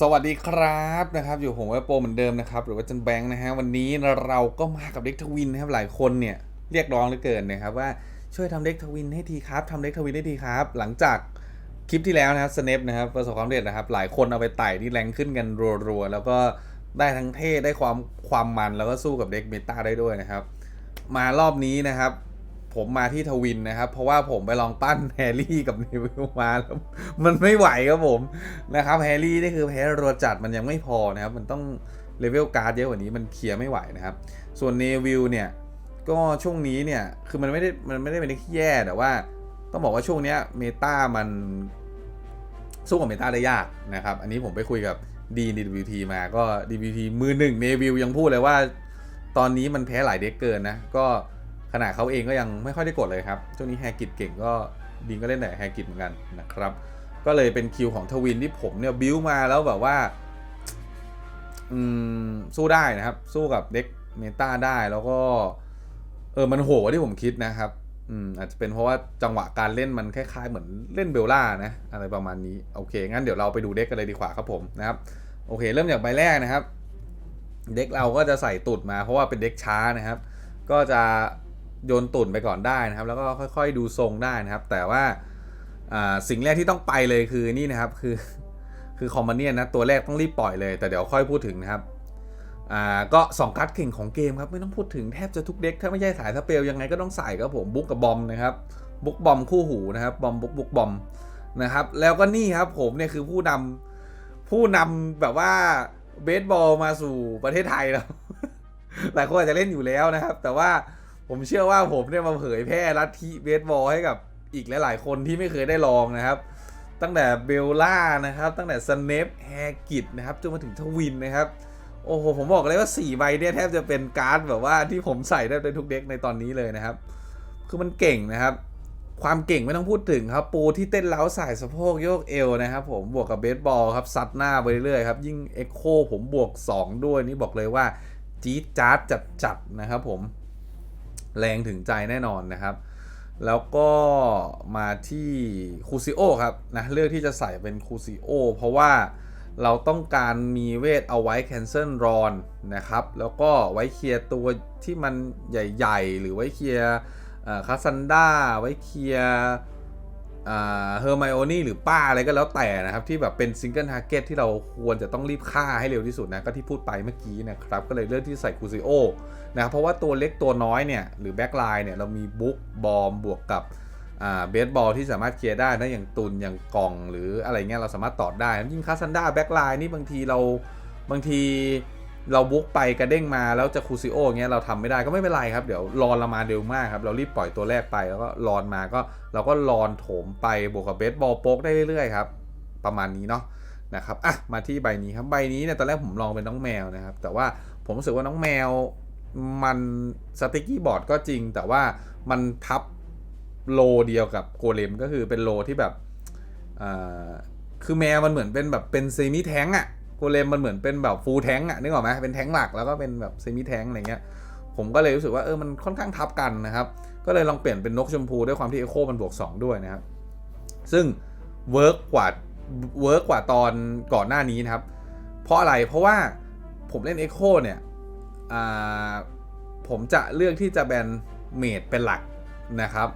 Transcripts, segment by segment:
สวัสดีครับนะครับอยู่ผมว่าโปเหมือนเดิมนะครับหรือว่าจันแบงค์นะฮะวันนี้เราก็มากับเด็กทวินนะครับหลายคนเนี่ยเรียกร้องเหลือเกินนะครับว่าช่วยทำเด็กทวินให้ทีครับทำเด็กทวินให้ทีครับ หลังจากคลิปที่แล้วนะครับสเนปนะครับประสบความสำเร็จนะครับ หลายคนเอาไปไต่ที่แรงขึ้นกันรัวๆแล้วก็ได้ทั้งเท่ได้ความความมันแล้วก็สู้กับเด็กเมตาได้ด้วยนะครับ มารอบนี้นะครับ ผมมาที่ทวินนะครับ เพราะว่าผมไปลองปั้นแฮร์รี่กับเนวิลมาแล้วมันไม่ไหวครับผมนะครับแฮร์รี่นี่คือแพ้รัวจัดมันยังไม่พอนะครับ มันต้องเลเวลการ์ดเยอะกว่านี้มันเคลียร์ไม่ไหวนะครับ ส่วนเนวิลเนี่ยก็ช่วงนี้เนี่ยคือมันไม่ได้มันไม่ได้เป็นที่แย่แต่ว่า ต้องบอกว่าช่วงนี้เมตามันสู้กับเมตาได้ยากนะครับ อันนี้ผมไปคุยกับดีดีวทีมาก็ดีวทีมือหนึ่งเนวิลยังพูดเลยว่า ตอนนี้มันแพ้หลายเด็กเกินนะก็ ขนาดเขาเองก็ยังไม่ค่อยได้กดเลยครับ ช่วงนี้แฮกิตเก่งก็ดีนก็เล่นแต่แฮกิตเหมือนกันนะครับ ก็เลยเป็นคิวของทวินที่ผมเนี่ยบิวมาแล้วแบบว่าอืมสู้ได้นะครับ สู้กับเด็กเมตาได้แล้วก็ เออมันโหกว่าที่ผมคิดนะครับอืมอาจจะเป็นเพราะว่าจังหวะการเล่นมันคล้ายๆ เหมือนเล่นเบลล่านะ อะไรประมาณนี้ โอเค งั้นเดี๋ยวเราไปดูเด็กกันเลยดีกว่าครับผมนะครับ โอเค เริ่มจากใบแรกนะครับ เด็กเราก็จะใส่ตุดมาเพราะว่าเป็นเด็กช้านะครับ ก็จะ โยนตุ่นไปก่อนได้นะครับ แล้วก็ค่อย ๆ ดูทรงได้นะครับ แต่ว่าสิ่งแรกที่ต้องไปเลยคือนี่นะครับคือคือคอมมานเนียนนะตัวแรกต้องรีบปล่อยเลย แต่เดี๋ยวค่อยพูดถึงนะครับอ่าก็สองการ์ดเก่งของเกมครับไม่ต้องพูดถึงแทบจะทุกเด็กถ้าไม่ใช่สายสเปลยังไงก็ต้องใส่ครับผมบุ๊กกับบอมนะครับบุ๊กบอมคู่หูนะครับบอมบุ๊กบุ๊กบอมนะครับแล้วก็นี่ครับผมเนี่ยคือผู้นำผู้นำแบบว่าเบสบอลมาสู่ประเทศไทยแล้วหลายคนอาจจะเล่นอยู่แล้วนะครับ แต่ว่า ผมเชื่อว่าผมเนี่ยมาเผยแพร่ลัทธิเบสบอลให้กับอีกหลาย ๆ คนที่ไม่เคยได้ลองนะครับ ตั้งแต่เบลล่านะครับ ตั้งแต่สเนปแฮกิตนะครับจนมาถึงทวินนะครับ โอ้โห ผมบอกเลยว่า 4 ใบเนี่ยแทบจะเป็นการ์ดแบบว่าที่ผมใส่ได้ในทุกเด็กในตอนนี้เลยนะครับ คือมันเก่งนะครับ ความเก่งไม่ต้องพูดถึงครับ ปูที่เต้นเล้าสายสะโพกโยกเอวนะครับ ผมบวกกับเบสบอลครับซัดหน้าไปเรื่อยๆครับยิ่งเอ็กโคผมบวก 2 ด้วยนี่บอกเลยว่าจี๊ดจ๊าดจัดๆนะครับผม แรงถึงใจแน่นอนนะครับ แล้วก็มาที่คูซิโอครับนะเลือกที่จะใส่เป็นคูซิโอเพราะว่าเราต้องการมีเวทเอาไว้แคนเซิลรอนนะครับ แล้วก็ไว้เคลียร์ตัวที่มันใหญ่ ๆ หรือไว้เคลียร์คาซันด้าไว้เคลียร์ เฮอร์ไมโอนี่หรือป้าอะไรก็แล้วแต่นะครับ ที่แบบเป็นซิงเกิลทาร์เก็ตที่เราควรจะต้องรีบฆ่าให้เร็วที่สุดนะ ก็ที่พูดไปเมื่อกี้นะครับ ก็เลยเลือกที่ใส่คูซิโอนะครับเพราะว่าตัวเล็กตัวน้อยเนี่ย หรือแบ็กไลน์เนี่ยเรามีบุ๊กบอมบวกกับเบสบอลที่สามารถเคลียร์ได้นะอย่างตุนอย่างกล่องหรืออะไรเงี้ยเราสามารถตอดได้ยิ่งคาซันด้าแบ็กไลน์นี่บางทีเราบางที เราบุกไปกระเด้งมาแล้วจะคูซิโอเงี้ยเราทำไม่ได้ก็ไม่เป็นไรครับ เดี๋ยวรอนเรามาเร็วมากครับ เรารีบปล่อยตัวแรกไปแล้วก็รอนมาก็เราก็รอนโถมไปบวกกับเบสบอลโป๊กได้เรื่อยๆครับประมาณนี้เนาะนะครับอะมาที่ใบนี้ครับใบนี้เนี่ยตอนแรกผมลองเป็นน้องแมวนะครับ แต่ว่าผมรู้สึกว่าน้องแมวมันสติกกี้บอร์ดก็จริง แต่ว่ามันทับโลเดียวกับโกเลมก็คือเป็นโลที่แบบคือแมวมันเหมือนเป็นแบบเป็นเซมิแท้งอะ โกเลมมันเหมือนเป็นแบบฟูลแท้งอะนึกออกไหมเป็นแท้งหลักแล้วก็เป็นแบบเซมิแท้งอะไรเงี้ยผมก็เลยรู้สึกว่าเออมันค่อนข้างทับกันนะครับก็เลยลองเปลี่ยนเป็นนกชมพูด้วยความที่เอโคมันบวก 2 ด้วยนะครับซึ่งเวิร์กกว่าเวิร์กกว่าตอนก่อนหน้านี้นะครับ เพราะอะไรเพราะว่าผมเล่นเอ็กโคเนี่ยอ่าผมจะเลือกที่จะแบนเมดเป็นหลักนะครับ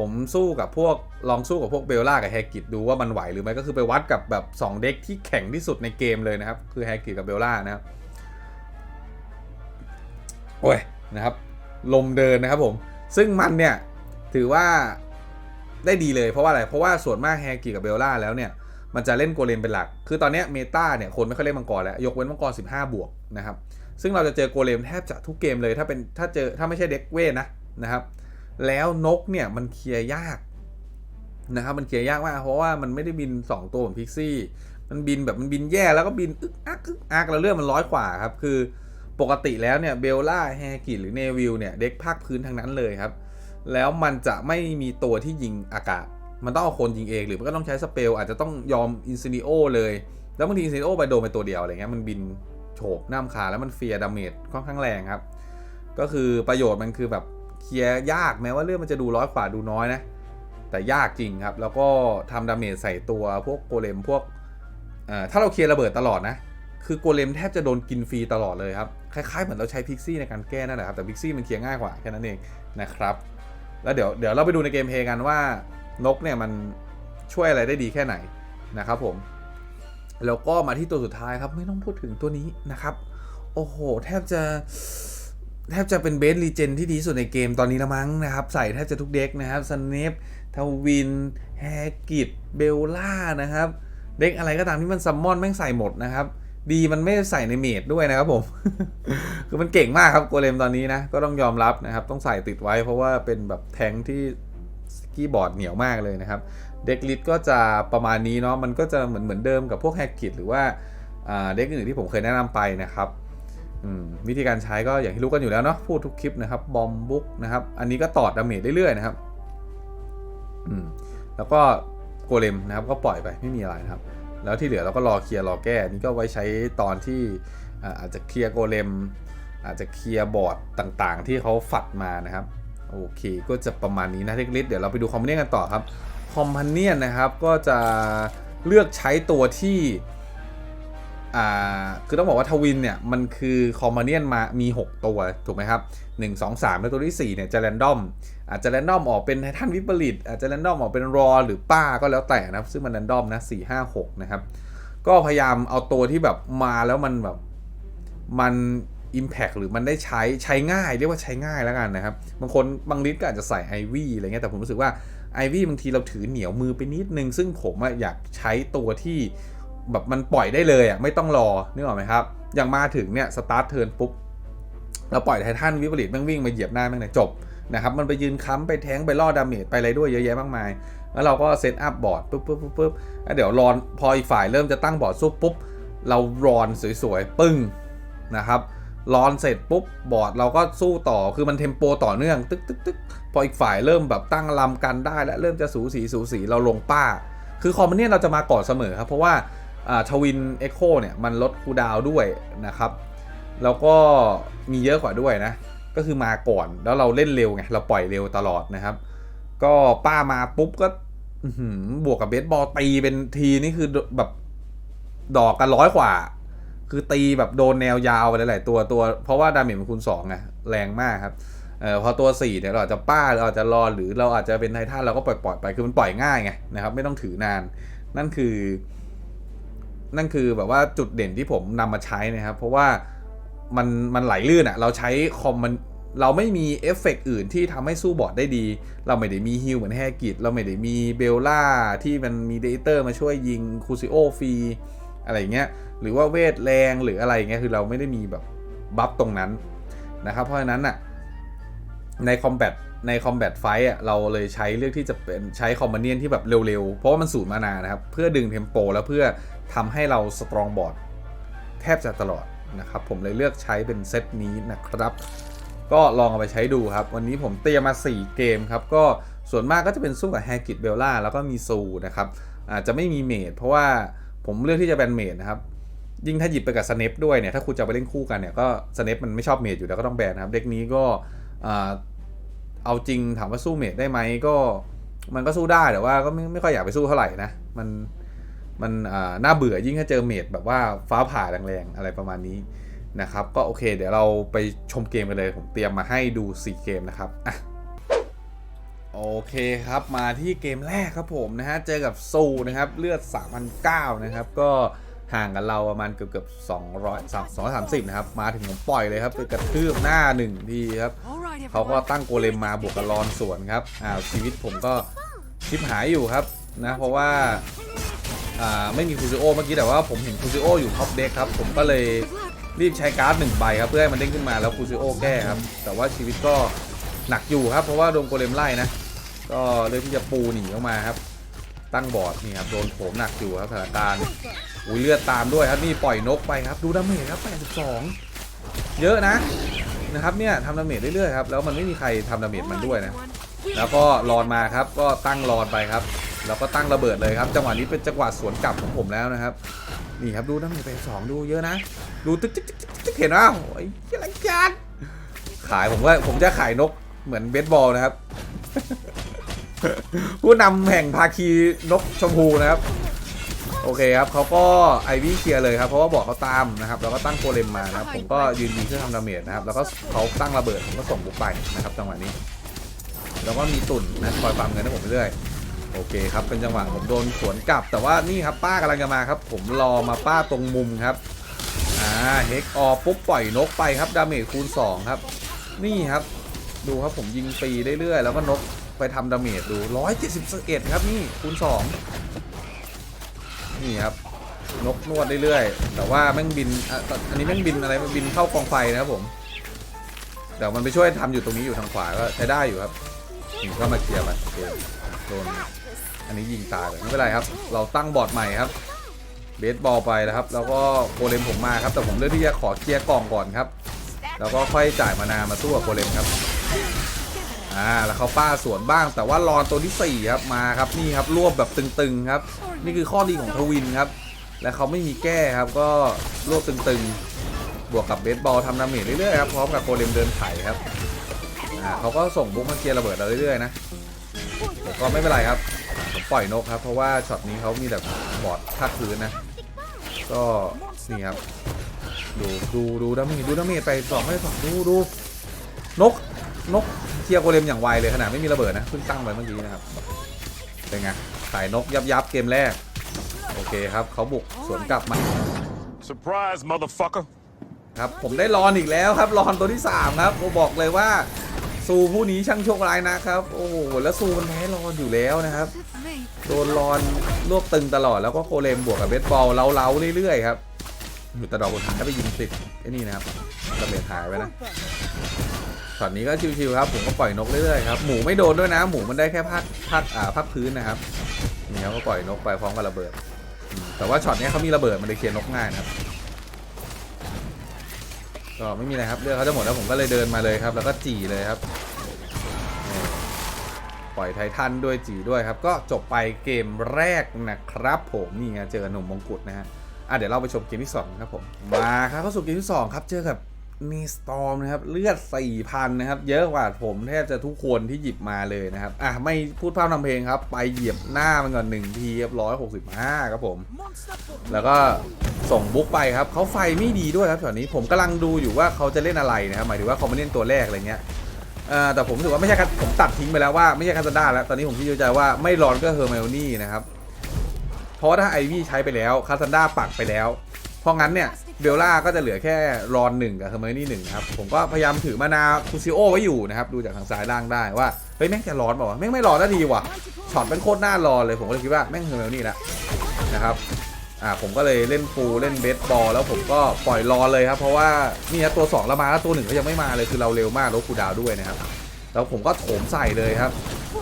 ผมสู้กับพวกลองสู้กับพวกเบลล่ากับแฮกิตดูว่ามันไหวหรือไม่ก็คือไปวัดกับแบบ 2 เด็กที่แข็งที่สุดในเกมเลยนะครับ คือแฮกิตกับเบลล่านะครับ โอ้ยนะครับ ลมเดินนะครับผม ซึ่งมันเนี่ย ถือว่าได้ดีเลยเพราะว่าอะไรเพราะว่าส่วนมากแฮกิกับเบลล่าแล้วเนี่ย มันจะเล่นโกเลมเป็นหลัก คือตอนนี้เมตาเนี่ยคนไม่ค่อยเล่นมังกรแล้ว ยกเว้นมังกร 15 บวกนะครับซึ่งเราจะเจอโกเลมแทบจะทุกเกมเลยถ้าเป็นถ้าเจอถ้าไม่ใช่เด็กเวทนะนะครับ แล้วนกเนี่ยมันเคลียร์ยากนะครับมันเคลียร์ยากมากเพราะว่ามันไม่ได้บิน 2 ตัวเหมือนพิกซี่ มันบินแบบมันบินแย่แล้วก็บินอึกอักอึกอักแล้วเรื่องมันร้อยกว่าครับ คือปกติแล้วเนี่ยเบลล่าแฮกิหรือเนวิลเนี่ยเด็กภาคพื้นทั้งนั้นเลยครับ แล้วมันจะไม่มีตัวที่ยิงอากาศ มันต้องเอาคนยิงเองหรือมันก็ต้องใช้สเปลอาจจะต้องยอมอินซินิโอเลย แล้วบางทีอินซินิโอไปโดนไปตัวเดียวอะไรเงี้ยมันบินโฉบหน้ามขาแล้วมันเฟียดาเมจค่อนข้างแรงครับ ก็คือประโยชน์มันคือแบบ เคลียร์ยากแม้ว่าเรื่องมันจะดูร้อยกว่าดูน้อยนะ แต่ยากจริงครับ แล้วก็ทำดาเมจใส่ตัวพวกโกเลมพวกถ้าเราเคลียร์ระเบิดตลอดนะ คือโกเลมแทบจะโดนกินฟรีตลอดเลยครับ คล้ายๆเหมือนเราใช้พิกซี่ในการแก้นั่นแหละครับ แต่พิกซี่มันเคลียร์ง่ายกว่าแค่นั้นเองนะครับ แล้วเดี๋ยวเดี๋ยวเราไปดูในเกมเพลย์กันว่านกเนี่ยมันช่วยอะไรได้ดีแค่ไหนนะครับผม แล้วก็มาที่ตัวสุดท้ายครับไม่ต้องพูดถึงตัวนี้นะครับ โอ้โห แทบจะ แทบจะเป็นเบสลีเจนที่ดีสุดในเกมตอนนี้ละมั้งนะครับ ใส่แทบจะทุกเด็กนะครับสเนปทวิน แฮกิตเบลล่านะครับ เด็กอะไรก็ตามที่มันซัมมอนแม่งใส่หมดนะครับ ดีมันไม่ใส่ในเมดด้วยนะครับผม คือมันเก่งมากครับโกเลมตอนนี้นะ ก็ต้องยอมรับนะครับ ต้องใส่ติดไว้เพราะว่าเป็นแบบแทงที่กีบอร์ดเหนียวมากเลยนะครับ เด็กลิสก็จะประมาณนี้เนาะมันก็จะเหมือนเหมือนเดิมกับพวกแฮกกิตหรือว่าเด็กอื่นที่ผมเคยแนะนำไปนะครับ วิธีการใช้ก็อย่างที่รู้กันอยู่แล้วเนาะพูดทุกคลิปนะครับบอมบุ๊กนะครับ อันนี้ก็ตอดดาเมจเรื่อยๆนะครับแล้วก็โกเลมนะครับก็ปล่อยไปไม่มีอะไรนะครับ แล้วที่เหลือเราก็รอเคลียร์รอแก้นี่ก็ไว้ใช้ตอนที่อาจจะเคลียร์โกเลม อาจจะเคลียร์บอร์ดต่างๆ ที่เขาฝัดมานะครับโอเค ก็จะประมาณนี้นะเทคลิสเดี๋ยวเราไปดูคอมเมนต์กันต่อครับคอมพนเนียนนะครับก็จะเลือกใช้ตัวที่ อ่าคือต้องบอกว่าทวินเนี่ยมันคือคอมพานเนียนมามี 6 ตัวถูกไหมครับ1 2 3 แล้วตัวที่ 4 เนี่ยจะแรนดอมอาจจะแรนดอมออกเป็นททันวิปริตอาจจะแรนดอมออกเป็นรอหรือป้าก็แล้วแต่นะครับซึ่งมันแรนดอมนะ4 5 6นะครับก็พยายามเอาตัวที่แบบมาแล้วมันแบบมัน Impact หรือมันได้ใช้ใช้ง่ายเรียกว่าใช้ง่ายแล้วกันนะครับบางคนบางลิสก็อาจจะใส่ไอวี่อะไรเงี้ยแต่ผมรู้สึกว่าไอวี่บางทีเราถือเหนียวมือไปนิดนึง ซึ่งผมอยากใช้ตัวที่ แบบมันปล่อยได้เลยอะไม่ต้องรอนึกออกไหมครับ อย่างมาถึงเนี่ยสตาร์ทเทิร์นปุ๊บเราปล่อยไททันวิปริตแม่งวิ่งมาเหยียบหน้าแม่งเลยจบนะครับมันไปยืนค้ำไปแทงไปล่อดาเมจไปอะไรด้วยเยอะแยะมากมาย แล้วเราก็เซตอัพบอร์ดปุ๊บปุ๊บปุ๊บปุ๊บแล้วเดี๋ยวรอนพออีกฝ่ายเริ่มจะตั้งบอร์ดซุปปุ๊บเรารอนสวยๆปึ้งนะครับรอนเสร็จปุ๊บบอร์ดเราก็สู้ต่อคือมันเทมโปต่อเนื่องตึ๊กตึ๊กตึ๊กพออีกฝ่ายเริ่มแบบตั้งลำกันได้ และเริ่มจะสูสีสูสีเราลงป้า คือคอมเนี่ยเราจะมาก่อนเสมอครับเพราะว่า ทวินเอ็กโคเนี่ย มันลดคูดาวด้วยนะครับ แล้วก็มีเยอะกว่าด้วยนะ ก็คือมาก่อนแล้วเราเล่นเร็วไง เราปล่อยเร็วตลอดนะครับ ก็ป้ามาปุ๊บก็บวกกับเบสบอลตีเป็นทีนี่คือแบบดอกกันร้อยกว่า คือตีแบบโดนแนวยาวไปหลายๆตัวตัว เพราะว่าดาเมจมันคูณ2ไงแรงมากครับเออพอตัว4เนี่ยเราอาจจะป้าเราอาจจะรอหรือเราอาจจะเป็นไททันเราก็ปล่อยปล่อยไปคือมันปล่อยง่ายไงนะครับ ไม่ต้องถือนาน นั่นคือ นั่นคือแบบว่าจุดเด่นที่ผมนำมาใช้นะครับ เพราะว่ามันมันไหลลื่นอะ่ะ เราใช้คอมมันเราไม่มีเอฟเฟกต์อื่นที่ทำให้สู้บอร์ดได้ดี เราไม่ได้มีฮิลเหมือนแฮกิตเราไม่ได้มีเบลล่าที่มันมีเดเตอร์มาช่วยยิงคูซิโอฟรีอะไรเงี้ย หรือว่าเวทแรงหรืออะไรเงี้ย คือเราไม่ได้มีแบบบัฟตรงนั้นนะครับ เพราะฉะนั้นอะในคอมแบทในคอมแบทไฟอะเราเลยใช้เลือกที่จะเป็นใช้คอมมานเนียนที่แบบเร็วๆ เพราะว่ามันสูญมานานะครับ เพื่อดึงเทมโป แล้วเพื่อ ทำให้เราสตรองบอร์ดแทบจะตลอดนะครับ ผมเลยเลือกใช้เป็นเซตนี้นะครับ ก็ลองเอาไปใช้ดูครับ วันนี้ผมเตรียมมา 4 เกมครับ ก็ส่วนมากก็จะเป็นสู้กับแฮกิตเบลล่าแล้วก็มีซูนะครับ อาจจะไม่มีเมดเพราะว่าผมเลือกที่จะแบนเมดนะครับ ยิ่งถ้าหยิบไปกับสเนปด้วยเนี่ย ถ้าคุณจะไปเล่นคู่กันเนี่ย ก็สเนปมันไม่ชอบเมดอยู่แล้วก็ต้องแบนนะครับ เด็กนี้ก็เอาจริงถามว่าสู้เมดได้ไหมก็ มันก็สู้ได้แต่ว่าก็ไม่ไม่ค่อยอยากไปสู้เท่าไหร่นะ มัน มันน่าเบื่อยิ่งถ้าเจอเมดแบบว่าฟ้าผ่าแรงๆ อะไรประมาณนี้นะครับ ก็โอเค เดี๋ยวเราไปชมเกมกันเลย ผมเตรียมมาให้ดู 4 เกมนะครับอะโอเคครับมาที่เกมแรกครับผมนะฮะ เจอกับซูนะครับ เลือด 3,009นะครับ ก็ห่างกันเราประมาณเกือบเกือบ200 230 นะครับ มาถึงผมปล่อยเลยครับไปกระทืบหน้าหนึ่งทีครับเขาก็ตั้งโกเลมมาบวกกับรอนสวนครับอ้าชีวิตผมก็ชิบหายอยู่ครับนะ เพราะว่า ไม่มีคูซิโอเมื่อกี้แต่ว่าผมเห็นคูซิโออยู่ท็อปเด็กครับ ผมก็เลยรีบใช้การ์ดหนึ่งใบครับ เพื่อให้มันเด้งขึ้นมาแล้วคูซิโอแก้ครับ แต่ว่าชีวิตก็หนักอยู่ครับ เพราะว่าโดนโกเลมไล่นะ ก็เลือกที่จะปูหนีออกมาครับ ตั้งบอร์ดนี่ครับโดนโถมหนักอยู่ครับสถานการณ์อุ้ยเลือดตามด้วยครับนี่ปล่อยนกไปครับ ดูดาเมจครับ82 เยอะนะนะครับเนี่ยทำดาเมจเรื่อยๆครับแล้วมันไม่มีใครทำดาเมจมันด้วยนะแล้วก็รอนมาครับก็ตั้งรอนไปครับ แล้วก็ตั้งระเบิดเลยครับ จังหวะนี้เป็นจังหวะสวนกลับของผมแล้วนะครับ นี่ครับดูดาเมจไปสองดูเยอะนะ ดูตึ๊กตึ๊กตึ๊กเห็นว่าโอ้ยอะไรกันขายผมว่าผมจะขายนกเหมือนเบสบอลนะครับ ผู้นำแห่งภาคีนกชมพูนะครับ โอเคครับเขาก็ไอวี่เคลียร์เลยครับเพราะว่าบอกเขาตามนะครับ แล้วก็ตั้งโกเลมมานะครับ ผมก็ยืนยิงเพื่อทำดาเมจนะครับ แล้วก็เขาตั้งระเบิดผมก็ส่งบุกไปนะครับจังหวะนี้ แล้วก็มีตุ่นนะคอยฟาร์มเงินให้ผมเรื่อย โอเคครับเป็นจังหวะผมโดนสวนกลับ แต่ว่านี่ครับป้ากำลังจะมาครับ ผมรอมาป้าตรงมุมครับอ่าเฮกออปุ๊บปล่อยนกไปครับดาเมจคูณ 2 ครับ นี่ครับ ดูครับผมยิงฟรีเรื่อยๆแล้วก็นกไปทำดาเมจดู 171 ครับนี่คูณ 2 นี่ครับนกนวดเรื่อยๆแต่ว่าแม่งบินอันนี้แม่งบินอะไรบินเข้ากองไฟนะครับผมเดี๋ยวมันไปช่วยทำอยู่ตรงนี้อยู่ทางขวาก็ใช้ได้อยู่ครับนี่ก็มาเคลียร์ไปโอเคโดน อันนี้ยิงตายไม่เป็นไรครับ เราตั้งบอร์ดใหม่ครับเบสบอลไปแล้วครับ แล้วก็โกเลมผมมาครับ แต่ผมเลือกที่จะขอเคลียร์กล่องก่อนครับ แล้วก็ค่อยจ่ายมานามาสู้กับโกเลมครับอ่าแล้วเขาป้าสวนบ้าง แต่ว่ารอนตัวที่ 4 ครับมาครับนี่ครับรวบแบบตึงๆครับ นี่คือข้อดีของทวินครับ และเขาไม่มีแก้ครับก็รวบตึงๆ บวกกับเบสบอลทำดาเมจเรื่อยๆครับพร้อมกับโกเลมเดินไถครับอ่าเขาก็ส่งบุ๊กมาเคลียร์ระเบิดเราเรื่อยๆนะแต่ก็ไม่เป็นไรครับ ปล่อยนกครับ เพราะว่าช็อตนี้เขามีแบบบอร์ดภาคพื้นนะ ก็นี่ครับ ดูดูดูดาเมจดูดาเมจไปสองไม่สองดูดูนกนกเคลียร์โกเลมอย่างไวเลยขนาดไม่มีระเบิดนะเพิ่งตั้งไปเมื่อกี้นะครับเป็นไงสายนกยับยับเกมแรก โอเคครับเขาบุกสวนกลับมา Surprise, motherfucker. ครับผมได้รอนอีกแล้วครับรอนตัวที่ 3 ครับโอบอกเลยว่า ซูผู้นี้ช่างโชคร้ายนะครับ โอ้โหแล้วซูมันแพ้รอนอยู่แล้วนะครับ โดนรอนรวบตึงตลอดแล้วก็โคเลมบวกกับเบสบอลเล้าๆเรื่อยๆครับอยู่แตะดอกถังก็ไปยิงติดไอ้นี่นะครับระเบิดหายไปนะช็อตนี้ก็ชิวๆครับ ผมก็ปล่อยนกเรื่อยๆครับ หมูไม่โดนด้วยนะ หมูมันได้แค่ภาคภาคอ่าภาคพื้นนะครับนี่ครับก็ปล่อยนกไปพร้อมกับระเบิด แต่ว่าช็อตนี้เขามีระเบิดมันเลยเคลียร์นกง่ายนะครับ ก็ไม่มีอะไรครับเรื่องเขาจะหมดแล้วผมก็เลยเดินมาเลยครับ แล้วก็จีเลยครับ ปล่อยไททันด้วยจีด้วยครับ ก็จบไปเกมแรกนะครับ ผมนี่ไงเจอหนุ่มมงกุฎนะฮะอะเดี๋ยวเราไปชมเกมที่2ครับผมมาครับเข้าสู่เกมที่ 2 ครับเจอกับ มีสตอมนะครับ เลือด 4,000 นะครับ เยอะกว่าผมแทบจะทุกคนที่หยิบมาเลยนะครับ อะ ไม่พูดพร่ำทำเพลงครับ ไปเหยียบหน้ามันก่อนหนึ่งทีเรียบร้อย65 ครับผม แล้วก็ส่งบุ๊กไปครับ เขาไฟไม่ดีด้วยครับแถวนี้ผมกำลังดูอยู่ว่าเขาจะเล่นอะไรนะครับ หมายถึงว่าเขาไม่เล่นตัวแรกอะไรเงี้ยแต่ผมรู้สึกว่าไม่ใช่ผมตัดทิ้งไปแล้วว่าไม่ใช่คัสด้าแล้ว ตอนนี้ผมคิดอยู่ใจว่าไม่รอนก็เฮอร์ไมโอนี่นะครับ เพราะถ้าไอวี่ใช้ไปแล้วคัสซาด้าปักไปแล้ว เพราะงั้นเนี่ย เบลล่าก็จะเหลือแค่รอนหนึ่งกับเฮอร์ไมนี่หนึ่งครับ ผมก็พยายามถือมานาคูซิโอไว้อยู่นะครับ ดูจากทางซ้ายล่างได้ว่า เฮ้ย แม่งจะร้อนเปล่าวะแม่งไม่ร้อนน่าดีว่ะช็อตเป็นโคตรน่ารอนเลย ผมก็เลยคิดว่าแม่งเฮอร์ไมนี่ละนะครับอ่าผมก็เลยเล่นฟูลเล่นเบสบอลแล้วผมก็ปล่อยรอเลยครับ เพราะว่านี่ตัว2เรามาแล้วตัวหนึ่งก็ยังไม่มาเลยคือเราเร็วมากลบคูดาวด้วยนะครับแล้วผมก็โถมใส่เลยครับ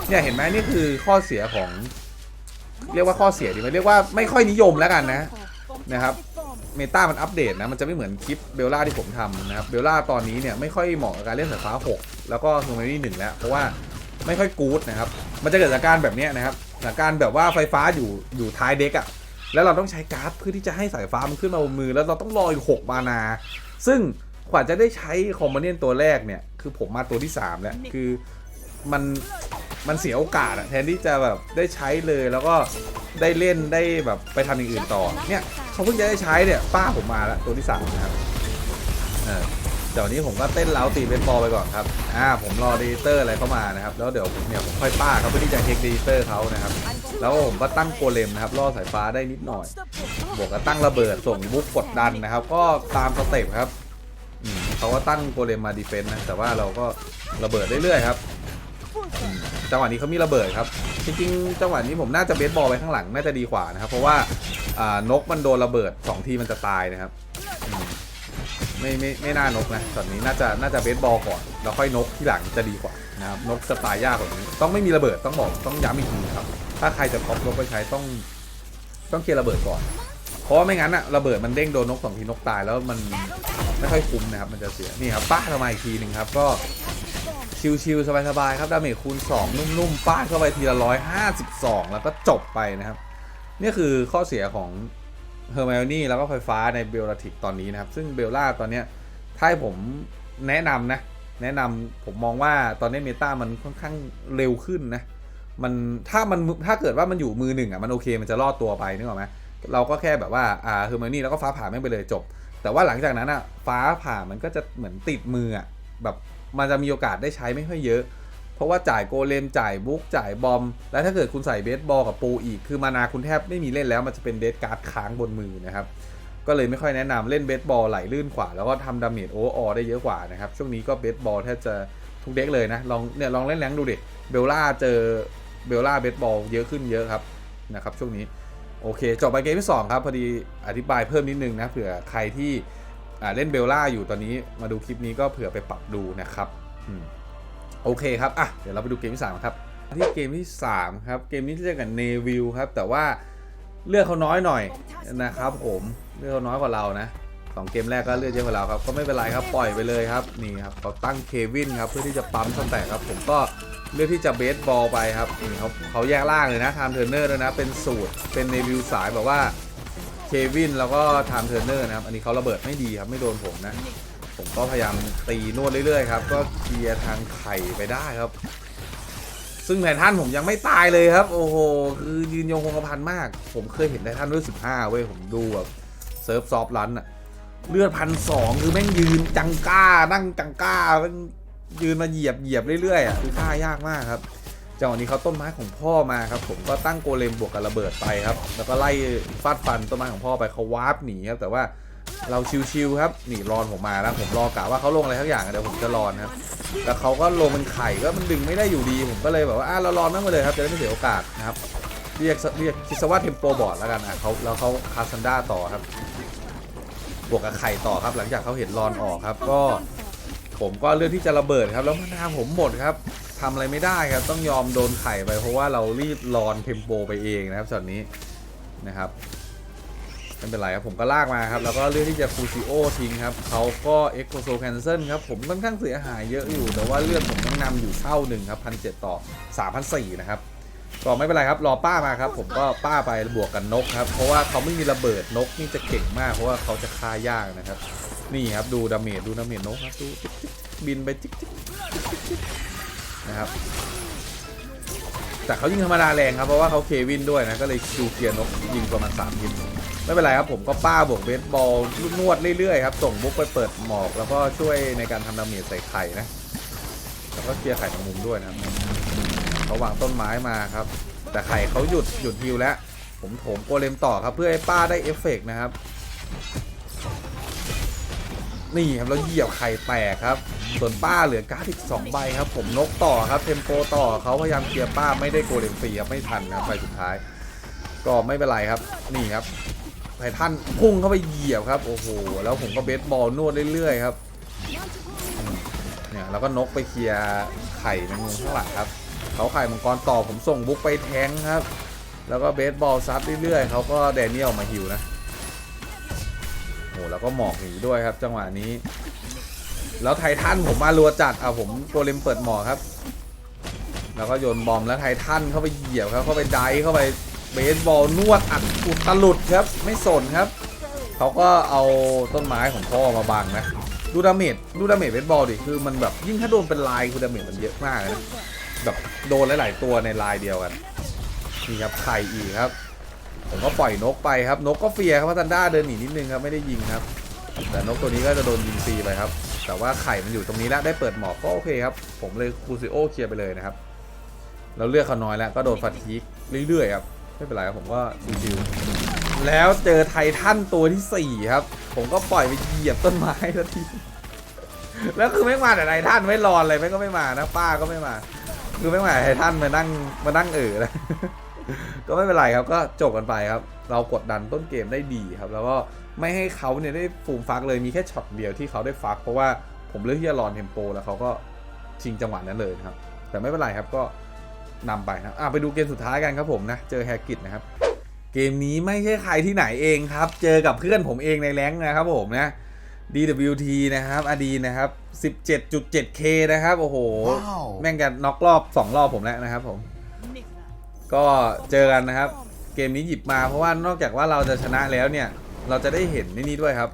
เนี่ยเห็นไหมนี่คือข้อเสียของ เรียกว่าข้อเสียดีไหมเรียกว่าไม่ค่อยนิยมแล้วกันนะนะครับ เมตามันอัปเดตนะ มันจะไม่เหมือนคลิปเบลล่าที่ผมทำนะครับ เบลล่าตอนนี้เนี่ยไม่ค่อยเหมาะกับการเล่นสายฟ้า 6 แล้วก็ฮูแมนี่หนึ่งแล้ว เพราะว่าไม่ค่อยกู๊ดนะครับ มันจะเกิดจากการแบบนี้นะครับจากการแบบว่าไฟฟ้าอยู่อยู่ท้ายเด็กอะแล้วเราต้องใช้การ์ดเพื่อที่จะให้สายฟ้ามันขึ้นมาบนมือ แล้วเราต้องรออีกหกมานา ซึ่งกว่าจะได้ใช้คอมมานเนียนตัวแรกเนี่ย คือผมมาตัวที่ 3 แล้ว คือ มันมันเสียโอกาสอะแทนที่จะแบบได้ใช้เลยแล้วก็ได้เล่นได้แบบไปทำอย่างอื่นต่อเนี่ยเขาเพิ่งจะได้ใช้เนี่ยป้าผมมาแล้วตัวที่3นะครับเออเดี๋ยวนี้ผมก็เต้นเล้าตีเบสบอลไปก่อนครับอ่าผมรอดีเตอร์อะไรเข้ามานะครับแล้วเดี๋ยวผมเนี่ยผมค่อยป้าเขาเพื่อที่จะเฮกดีเตอร์เขานะครับแล้วผมก็ตั้งโกเลมนะครับล่อสายฟ้าได้นิดหน่อย บวกกับตั้งระเบิดส่งบุกกดดันนะครับ ก็ตามสเต็ปครับเขาก็ตั้งโกเลมมาดีเฟนต์นะแต่ว่าเราก็ระเบิดเรื่อยๆครับ จังหวะนี้เขามีระเบิดครับ จริงๆ จังหวะนี้ผมน่าจะเบสบอลไปข้างหลังน่าจะดีกว่านะครับ เพราะว่านกมันโดนระเบิดสองทีมันจะตายนะครับ ไม่ไม่ไม่น่านกนะตอนนี้น่าจะน่าจะเบสบอลก่อนแล้วค่อยนกที่หลังจะดีกว่านะครับนกจะตายยากกว่านี้ต้องไม่มีระเบิดต้องบอกต้องย้ำอีกทีครับ ถ้าใครจะพกนกไปใช้ต้อง ต้องเคลียร์ระเบิดก่อน เพราะว่าไม่งั้นอะระเบิดมันเด้งโดนนกสองทีนกตายแล้วมันไม่ค่อยคุ้มนะครับ มันจะเสียนี่ครับป้าทำไมอีกทีหนึ่งครับ ก็ ชิวๆสบายๆครับ ดาเมจคูณ 2 นุ่มๆป้าเข้าไปทีละร้อยห้าสิบสองแล้วก็จบไปนะครับ นี่คือข้อเสียของเฮอร์ i ม n นี่แล้วก็ไฟฟ้าในเบลลาติกตอนนี้นะครับ ซึ่งเบลล่าตอนนี้ถ้าให้ผมแนะนำนะ แนะนำผมมองว่าตอนนี้เมตามันค่อนข้างเร็วขึ้นนะมันถ้ามันถ้าเกิดว่ามันอยู่มือหนึ่งอะมันโอเคมันจะรอดตัวไปนึกออกไหมเราก็แค่แบบว่าอ่าเฮอร์เมนี่แล้วก็ฟ้าผ่าแม่งไปเลยจบ แต่ว่าหลังจากนั้นอะฟ้าผ่ามันก็จะเหมือนติดมืออะแบบ มันจะมีโอกาสได้ใช้ไม่ค่อยเยอะ เพราะว่าจ่ายโกเลมจ่ายบุ๊กจ่ายบอม แล้วถ้าเกิดคุณใส่เบสบอลกับปูอีก คือมานาคุณแทบไม่มีเล่นแล้วมันจะเป็นเดสการ์ดค้างบนมือนะครับ ก็เลยไม่ค่อยแนะนำเล่นเบสบอลไหลลื่นกว่าแล้วก็ทำดาเมจโอเวอร์ออได้เยอะกว่านะครับ ช่วงนี้ก็เบสบอลแทบจะทุกเด็กเลยนะลองเนี่ยลองเล่นแรงดูดิเบลล่าเจอเบลล่าเบสบอลเยอะขึ้นเยอะครับนะครับช่วงนี้โอเคจบไปเกมที่2ครับพอดีอธิบายเพิ่มนิดนึงนะเผื่อใครที่ เล่นเบลล่าอยู่ตอนนี้มาดูคลิปนี้ก็เผื่อไปปรับดูนะครับอโอเคครับอะเดี๋ยวเราไปดูเกมที่3ครับที่เกมที่ 3 ครับ เกมนี้ที่เจอกับเนวิลครับ แต่ว่าเลือกเขาน้อยหน่อยนะครับ ผมเลือกเขาน้อยกว่าเรานะสองเกมแรกก็เลือกเยอะกว่าเราครับก็ไม่เป็นไรครับปล่อยไปเลยครับนี่ครับเขาตั้งเควินครับเพื่อที่จะปั๊มสแตกครับ ผมก็เลือกที่จะเบสบอลไปครับนี่เขาเขาแยกล่างเลยนะไทม์เทอร์เนอร์ด้วยนะเป็นสูตรเป็นเนวิลสายแบบว่า เควินแล้วก็ไทม์เทอร์เนอร์นะครับ อันนี้เขาระเบิดไม่ดีครับ ไม่โดนผมนะ ผมก็พยายามตีนวดเรื่อยๆครับ ก็เคลียร์ทางไข่ไปได้ครับ ซึ่งไททันผมยังไม่ตายเลยครับ โอ้โห คือยืนยงคงกระพันมาก ผมเคยเห็นไททันด้วย15 เว้ย ผมดูแบบเซิร์ฟซอฟต์รันอะเลือดพันสองคือแม่งยืนจังก้า นั่งจังก้าม่งยืนมาเหยียบเหยียบเรื่อยๆอะคือฆ่ายากมากครับ จังหวะนี้เขาต้นไม้ของพ่อมาครับ ผมก็ตั้งโกเลมบวกกับระเบิดไปครับ แล้วก็ไล่ฟาดฟันต้นไม้ของพ่อไปเขาวาร์ปหนีครับ แต่ว่าเราชิวๆครับหนีรอนผมมาแล้วผมรอกะว่าเขาลงอะไรทักอย่างเดี๋ยวผมจะรอนครับแล้วเขาก็ลงเป็นไข่ก็มันดึงไม่ได้อยู่ดี ผมก็เลยแบบว่าอะเรารอนั่งไปเลยครับจะได้ไม่เสียโอกาสนะครับเรียกเรียกคิดซะว่าเทมโปบอร์ดแล้วกันอะเขาแล้วเขาคาซันด้าต่อครับ บวกกับไข่ต่อครับ หลังจากเขาเห็นรอนออกครับ ก็ ผมก็เลือกที่จะระเบิดครับ แล้วมานาผมหมดครับ ทำอะไรไม่ได้ครับ ต้องยอมโดนไข่ไปเพราะว่าเรารีบรอนเทมโปไปเองนะครับช็อตนี้นะครับไม่เป็นไรครับผมก็ลากมาครับ แล้วก็เลือกที่จะฟูซิโอทิ้งครับเขาก็เอ็กโคโซแคนเซิลครับ ผมค่อนข้างเสียหายเยอะอยู่ แต่ว่าเลือดผมยังนำอยู่เท่าหนึ่งครับพันเต่อสามพันสี่นะครับก็ไม่เป็นไรครับรอป้ามาครับ ผมก็ป้าไปบวกกันนกครับ เพราะว่าเขาไม่มีระเบิดนกนี่จะเก่งมากเพราะว่าเขาจะฆ่ายากนะครับ นี่ครับดูดาเมจดูดาเมจนกครับดูบินไปจิ๊กจิ๊กจิ๊กจิ๊กจิ๊ก นะครับแต่เขายิงธรรมดาแรงครับ เพราะว่าเขาเควินด้วยนะ ก็เลยดูเกียร์นกยิงประมาณ3ยิงไม่เป็นไรครับผมก็ป้าบวกเบสบอลนวดเรื่อยๆครับ ส่งบุกไปเปิดหมอกแล้วก็ช่วยในการทำดาเมจใส่ไข่นะ แล้วก็เคลียร์ไข่ตรงมุมด้วยนะครับเขาวางต้นไม้มาครับ แต่ไข่เขาหยุดหยุดฮิวแล้ว ผมโถมโกเลมต่อครับเพื่อให้ป้าได้เอฟเฟกต์นะครับ นี่ครับแล้วเหยียบไข่แตกครับ ส่วนป้าเหลือการ์ดอีกสองใบครับ ผมนกต่อครับ เทมโปต่อเขาพยายามเคลียร์ป้าไม่ได้โกเลมฟรีครับไม่ทันครับใบสุดท้าย ก็ไม่เป็นไรครับ นี่ครับไททันพุ่งเข้าไปเหยียบครับโอ้โหแล้วผมก็เบสบอลนวดเรื่อยๆครับเนี่ยแล้วก็นกไปเคลียร์ไข่แมงมุมข้างหลังครับเขาไข่มังกรต่อผมส่งบุ๊กไปแทงครับ แล้วก็เบสบอลซัดเรื่อยๆเขาก็แดเนียลมาฮิวนะ โอ้แล้วก็หมอกหนีด้วยครับ จังหวะนี้ แล้วไททันผมมารัวจัดอะผมโกเลมเปิดหมอกครับ แล้วก็โยนบอมแล้วไททันเข้าไปเหยียบครับเข้าไปไดเข้าไปเบสบอลนวดอัดอุดตลุดครับ ไม่สนครับเขาก็เอาต้นไม้ของพ่อมาบังนะดูดาเมจดูดาเมจเบสบอลดิคือมันแบบยิ่งถ้าโดนเป็นลายคือดาเมจมันเยอะมากเลยนะแบบโดนหลาย ๆ ตัวในลายเดียวกันนี่ครับไข่อีกครับ ผมก็ปล่อยนกไปครับ นกก็เฟียครับพัตันด้าเดินหนีนิดนึงครับไม่ได้ยิงครับ แต่นกตัวนี้ก็จะโดนยิงฟรีไปครับ แต่ว่าไข่มันอยู่ตรงนี้แล้วได้เปิดหมอกก็โอเคครับ ผมเลยคูซิโอเคลียร์ไปเลยนะครับ แล้วเลือกเขาน้อยแล้วก็โดนฟาทีกเรื่อยๆครับไม่เป็นไรครับผมก็ชิวๆแล้วเจอไททันตัวที่ 4 ครับ ผมก็ปล่อยไปเหยียบต้นไม้ทันทีแล้วคือไม่มาแต่ไททันไม่รอนเลยไม่ก็ไม่มานะป้าก็ไม่มา คือไม่มาไททันมานั่งมานั่งเออเลย ก็ไม่เป็นไรครับก็จบกันไปครับ เรากดดันต้นเกมได้ดีครับ แล้วก็ไม่ให้เขาเนี่ยได้ฟูมฟักเลยมีแค่ช็อตเดียวที่เขาได้ฟัก เพราะว่าผมเลือกที่จะรอนเทมโปแล้วเขาก็ชิงจังหวะนั้นเลยนะครับ แต่ไม่เป็นไรครับก็นำไปนะครับอะไปดูเกมสุดท้ายกันครับผมนะเจอแฮกกิตนะครับเกมนี้ไม่ใช่ใครที่ไหนเองครับ เจอกับเพื่อนผมเองในแรงค์นะครับผมนะ DWT นะครับอดีนะครับ 17.7K นะครับ โอ้โหแม่งกันน็อกรอบ 2 รอบผมแล้วนะครับผม ก็เจอกันนะครับ เกมนี้หยิบมาเพราะว่านอกจากว่าเราจะชนะแล้วเนี่ย เราจะได้เห็นในนี้ด้วยครับ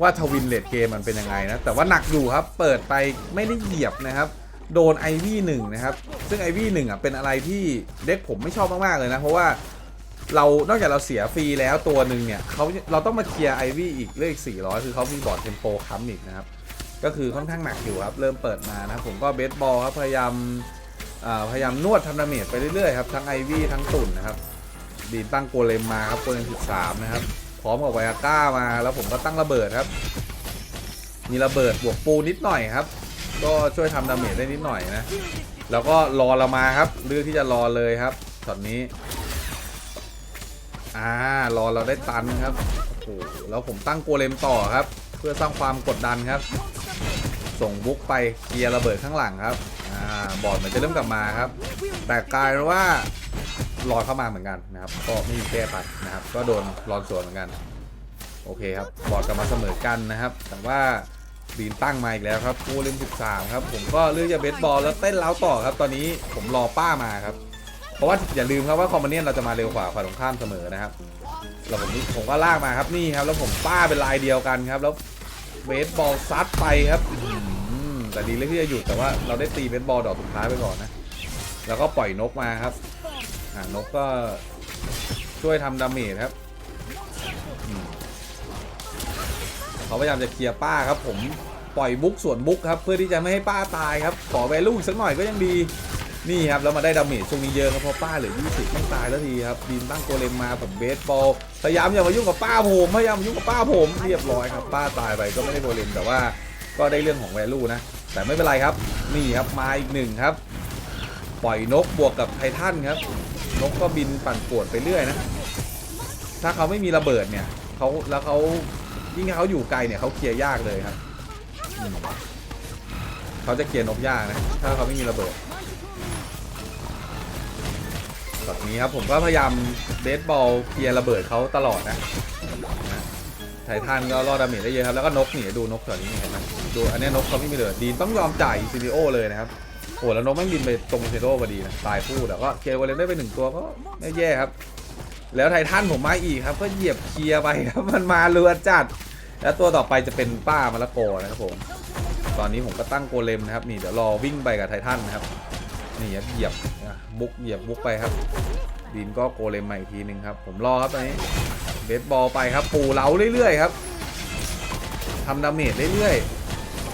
ว่าทวินเลดเกมมันเป็นยังไงนะ แต่ว่าหนักอยู่ครับ เปิดไปไม่ได้เหยียบนะครับ โดนไอวี่หนึ่งนะครับ ซึ่งไอวี่หนึ่งอะเป็นอะไรที่เด็กผมไม่ชอบมากๆเลยนะ เพราะว่าเรา นอกจากเราเสียฟรีแล้วตัวหนึ่งเนี่ยเขาเราต้องมาเคลียร์ไอวี่อีกเลข400 คือเขามีบอร์ดเทมโปค้ำอีกนะครับ ก็คือค่อนข้างหนักอยู่ครับ เริ่มเปิดมานะครับผมก็เบสบอลครับ พยายาม พยายามนวดทำดาเมจไปเรื่อยๆครับทั้งไอวี่ทั้งตุ่นนะครับ ดีนตั้งโกเลมมาครับโกเลม13 นะครับ พร้อมกับไวอาก้ามาแล้วผมก็ตั้งระเบิดครับ มีระเบิดบวกปูนิดหน่อยครับ ก็ช่วยทำดาเมจได้นิดหน่อยนะ แล้วก็รอเรามาครับเลือกที่จะรอเลยครับช็อตนี้อ่ารอเราได้ตันครับโอ้โหแล้วผมตั้งโกเลมต่อครับ เพื่อสร้างความกดดันครับ ส่งบุ๊กไปเคลียร์ระเบิดข้างหลังครับ อ่าบอดเหมือนจะเริ่มกลับมาครับ แต่กลายเป็นว่าลอยเข้ามาเหมือนกันนะครับ ก็ไม่มีแก้ไปนะครับ ก็โดนรอนสวนเหมือนกัน โอเคครับ บอดกลับมาเสมอกันนะครับ แต่ว่าบีนตั้งมาอีกแล้วครับโกเลม13 ครับ ผมก็เลือกจะเบสบอลแล้วเต้นเล้าต่อครับ ตอนนี้ผมรอป้ามาครับ เพราะว่าอย่าลืมครับว่าคอมมานเนียนเราจะมาเร็วกว่าฝ่ายตรงข้ามเสมอนะครับเราผมผมก็ลากมาครับนี่ครับ แล้วผมป้าเป็นลายเดียวกันครับ แล้วเบสบอลซัดไปครับ แต่ดีเลยที่จะหยุดแต่ว่าเราได้ตีเบสบอลดอกสุดท้ายไปก่อนนะ แล้วก็ปล่อยนกมาครับอ่านกก็ช่วยทำดาเมจครับเขาพยายามจะเคลียร์ป้าครับ ผมปล่อยบุ๊กส่วนบุ๊กครับ เพื่อที่จะไม่ให้ป้าตายครับขอแวลูอีกสักหน่อยก็ยังดีนี่ครับแล้วมาได้ดาเมจช่วงนี้เยอะครับเพราะป้าเหลือ20ไม่ตายแล้วทีครับดินตั้งโกเลมมาผมเบสบอลพยายามอย่ามายุ่งกับป้าผมพยายามายุ่งกับป้าผมเรียบร้อยครับป้าตายไปก็ไม่ได้โกเลมแต่ว่าก็ได้เรื่องของแวลูนะ แต่ไม่เป็นไรครับ นี่ครับมาอีกหนึ่งครับ ปล่อยนกบวกกับไททันครับ นกก็บินปั่นปวนไปเรื่อยนะ ถ้าเขาไม่มีระเบิดเนี่ยเขาแล้วเขายิ่งเขาอยู่ไกลเนี่ยเขาเคลียร์ยากเลยครับ เขาจะเคลียร์นกยากนะ ถ้าเขาไม่มีระเบิดแบบนี้ครับผมก็พยายามเบสบอลเคลียร์ระเบิดเขาตลอดนะ ไททันก็รอดดาเมจได้เยอะครับ แล้วก็นกนี่ดูนกแถวนี้เห็นไหมดูอันนี้นกเขาไม่มีเหลยดีนต้องยอมจ่ายอินซิลิโอเลยนะครับโอ้แล้วนกไม่บินไปตรงอินซิลิโอพอดีนะตายคู่แต่ก็เคลียร์วอลเลนได้ไปหนึ่งตัวก็ไม่แย่ครับ แล้วไททันผมมาอีกครับ ก็เหยียบเคลียร์ไปครับมันมาเรือจัด แล้วตัวต่อไปจะเป็นป้ามะละโกนะครับผมตอนนี้ผมก็ตั้งโกเลมนะครับนี่เดี๋ยวรอวิ่งไปกับไททันนะครับนี่เหยียบบุกเหยียบบุกไปครับดินก็โกเลมใหม่อีกทีหนึ่งครับ ผมรอครับตอนนี้เบสบอลไปครับ ปูเล้าเรื่อยๆครับทำดาเมจเรื่อย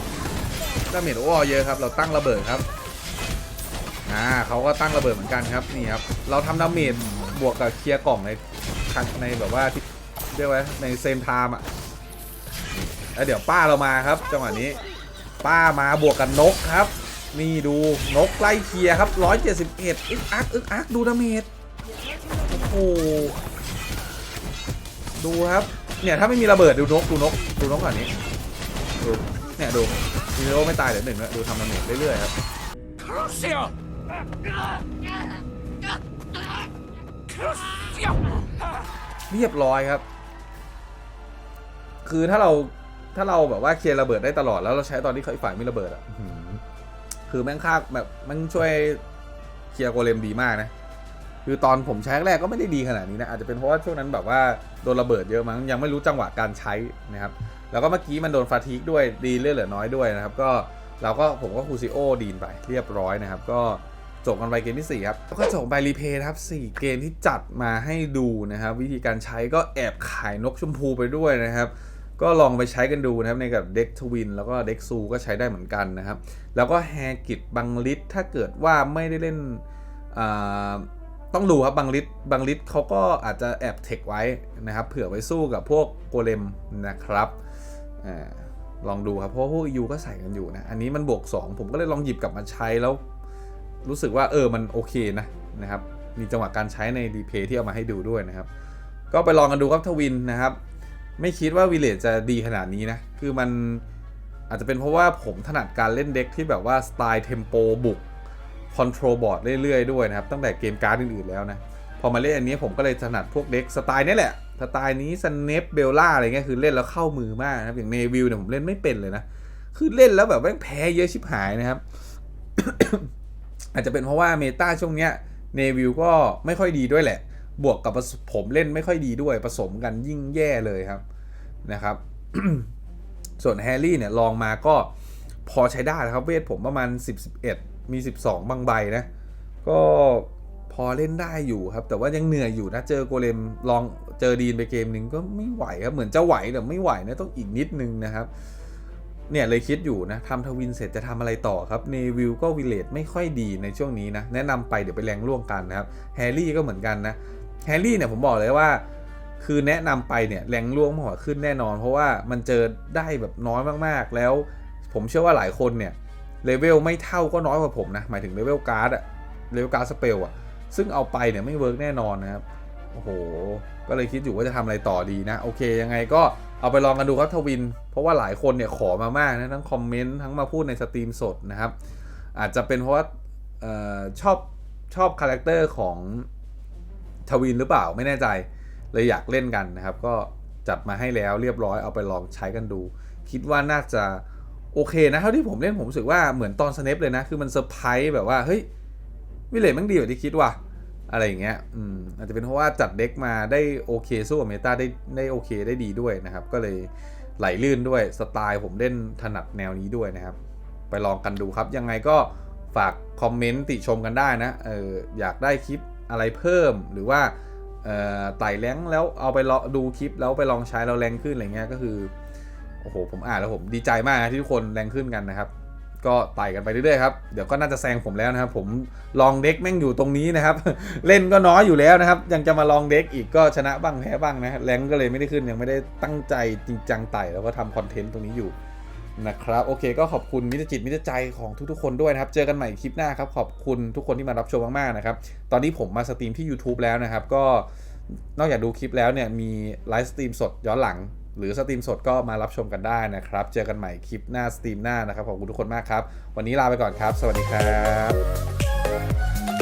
ๆดาเมจโอ้เยอะครับ เราตั้งระเบิดครับอ่าเขาก็ตั้งระเบิดเหมือนกันครับนี่ครับเราทำดาเมจบวกกับเคลียร์กล่องในในแบบว่าที่เรียกว่าในเซมไทม์อะแล้วเดี๋ยวป้าเรามาครับจังหวะนี้ ป้ามาบวกกับนกครับ นี่ดูนกไล่เคลียร์ครับ171อึกอักอึกอักดูดาเมจ โอ้โหดูครับ เนี่ยถ้าไม่มีระเบิดดูนกดูนกดูนกก่อนนี้ดูเนี่ยดูมีโรไม่ตายเดี๋ยวหนึ่งด้วยดูทำดาเมจเรื่อยๆครับ Crucio! Crucio! เรียบร้อยครับ คือถ้าเราถ้าเราแบบว่าเคลียร์ระเบิดได้ตลอดแล้วเราใช้ตอนที่เขาอีกฝ่ายไม่ระเบิดอะอื้อหือคือแม่งค่าแบบมันช่วยเคลียร์โกเลมดีมากนะ คือตอนผมใช้แรกก็ไม่ได้ดีขนาดนี้นะอาจจะเป็นเพราะว่าช่วงนั้นแบบว่าโดนระเบิดเยอะมั้งยังไม่รู้จังหวะการใช้นะครับแล้วก็เมื่อกี้มันโดนฟาทิกด้วยดีเลือดเหลือน้อยด้วยนะครับก็เราก็ผมก็คูซิโอดีนไปเรียบร้อยนะครับ ก็จบกันไปเกมที่ 4 ครับ แล้วก็จบไปรีเพย์ครับ 4 เกมที่จัดมาให้ดูนะครับ วิธีการใช้ก็แอบขายนกชมพูไปด้วยนะครับ ก็ลองไปใช้กันดูนะครับ ในกับเด็กทวินแล้วก็เด็กซูก็ใช้ได้เหมือนกันนะครับ แล้วก็แฮกิตบังลิตถ้าเกิดว่าไม่ได้เล่นอ่า ต้องดูครับบางลิตบางลิตเขาก็อาจจะแอบเทคไว้นะครับ เผื่อไว้สู้กับพวกโกเลมนะครับอลองดูครับเพราะพวกยูก็ใส่กันอยู่นะ อันนี้มันบวก 2 ผมก็เลยลองหยิบกลับมาใช้แล้ว รู้สึกว่าเออมันโอเคนะนะครับ มีจังหวะการใช้ในดีเพย์ที่เอามาให้ดูด้วยนะครับ ก็ไปลองกันดูครับทวินนะครับ ไม่คิดว่าวิเลจจะดีขนาดนี้นะ คือมันอาจจะเป็นเพราะว่าผมถนัดการเล่นเด็กที่แบบว่าสไตล์เทมโปบุก คอนโทรลบอร์ดเรื่อยๆด้วยนะครับ ตั้งแต่เกมการ์ดอื่นๆแล้วนะ พอมาเล่นอันนี้ผมก็เลยถนัดพวกเด็กสไตล์นี้แหละ สไตล์นี้สเนปเบลล่าอะไรเงี้ยคือเล่นแล้วเข้ามือมากนะครับอย่างเนวิลเนี่ยผมเล่นไม่เป็นเลยนะ คือเล่นแล้วแบบแม่งแพ้เยอะชิบหายนะครับ อาจจะเป็นเพราะว่าเมตาช่วงเนี้ยเนวิลก็ไม่ค่อยดีด้วยแหละ บวกกับผมเล่นไม่ค่อยดีด้วย ผสมกันยิ่งแย่เลยครับนะครับ ส่วนแฮร์รี่เนี่ยลองมาก็พอใช้ได้นะครับ เวทผมประมาณ 10 11 มี 12 บางใบนะ ก็พอเล่นได้อยู่ครับ แต่ว่ายังเหนื่อยอยู่นะ เจอโกเลมลองเจอดีนไปเกมหนึ่งก็ไม่ไหวครับ เหมือนจะไหวแต่ไม่ไหวนะต้องอีกนิดนึงนะครับ เนี่ยเลยคิดอยู่นะทำทวินเสร็จจะทำอะไรต่อครับเนวิลก็วิเลตไม่ค่อยดีในช่วงนี้นะ แนะนำไปเดี๋ยวไปแรงร่วมกันนะครับแฮร์รี่ก็เหมือนกันนะแฮร์รี่เนี่ยผมบอกเลยว่าคือแนะนำไปเนี่ยแรงร่วงมากขึ้นแน่นอน เพราะว่ามันเจอได้แบบน้อยมากๆ แล้วผมเชื่อว่าหลายคนเนี่ย เลเวลไม่เท่าก็น้อยกว่าผมนะ หมายถึงเลเวลการ์ดอะเลเวลการ์ดสเปลอะซึ่งเอาไปเนี่ยไม่เวิร์กแน่นอนนะครับ โอ้โห ก็เลยคิดอยู่ว่าจะทำอะไรต่อดีนะ โอเค ยังไงก็เอาไปลองกันดูครับทวิน เพราะว่าหลายคนเนี่ยขอมามากนะ ทั้งคอมเมนต์ ทั้งมาพูดในสตรีมสดนะครับ อาจจะเป็นเพราะว่าออชอบชอบคาแรคเตอร์ของทวินหรือเปล่าไม่แน่ใจ เลยอยากเล่นกันนะครับ ก็จัดมาให้แล้วเรียบร้อยเอาไปลองใช้กันดู คิดว่าน่าจะ โอเคนะเท่าที่ผมเล่นผมรู้สึกว่าเหมือนตอนสเนปเลยนะ คือมันเซอร์ไพรส์แบบว่าเฮ้ยวิเลตมันดีกว่าที่คิดว่ะอะไรอย่างเงี้ยอืมอาจจะเป็นเพราะว่าจัดเด็กมาได้โอเคสู้กับเมตาได้ได้โอเคได้ดีด้วยนะครับ ก็เลยไหลลื่นด้วยสไตล์ผมเล่นถนัดแนวนี้ด้วยนะครับ ไปลองกันดูครับ ยังไงก็ฝากคอมเมนต์ติชมกันได้นะเอออยากได้คลิปอะไรเพิ่มหรือว่าเอ่อไต่แรงแล้วเอาไปลองดูคลิปแล้วไปลองใช้แล้วแรงขึ้นอะไรเงี้ยก็คือ โอ้โหผมอ่านแล้วผมดีใจมากนะที่ทุกคนแรงขึ้นกันนะครับ ก็ไต่กันไปเรื่อยๆครับเดี๋ยวก็น่าจะแซงผมแล้วนะครับ ผมลองเด็กแม่งอยู่ตรงนี้นะครับ เล่นก็น้อยอยู่แล้วนะครับ ยังจะมาลองเด็กอีกก็ชนะบ้างแพ้บ้างนะแรงก็เลยไม่ได้ขึ้นยังไม่ได้ตั้งใจจริงจังไต่แล้วก็ทำคอนเทนต์ตรงนี้อยู่นะครับโอเคก็ขอบคุณมิตรจิตมิตรใจของทุกๆคนด้วยนะครับ เจอกันใหม่คลิปหน้าครับ ขอบคุณทุกคนที่มารับชมมากๆนะครับ ตอนนี้ผมมาสตรีมที่ YouTube แล้วนะครับ ก็นอกจากดูคลิปแล้วเนี่ยมีไลฟ์สตรีมสดย้อนหลัง หรือสตรีมสดก็มารับชมกันได้นะครับ เจอกันใหม่คลิปหน้าสตรีมหน้านะครับขอบคุณทุกคนมากครับ วันนี้ลาไปก่อนครับ สวัสดีครับ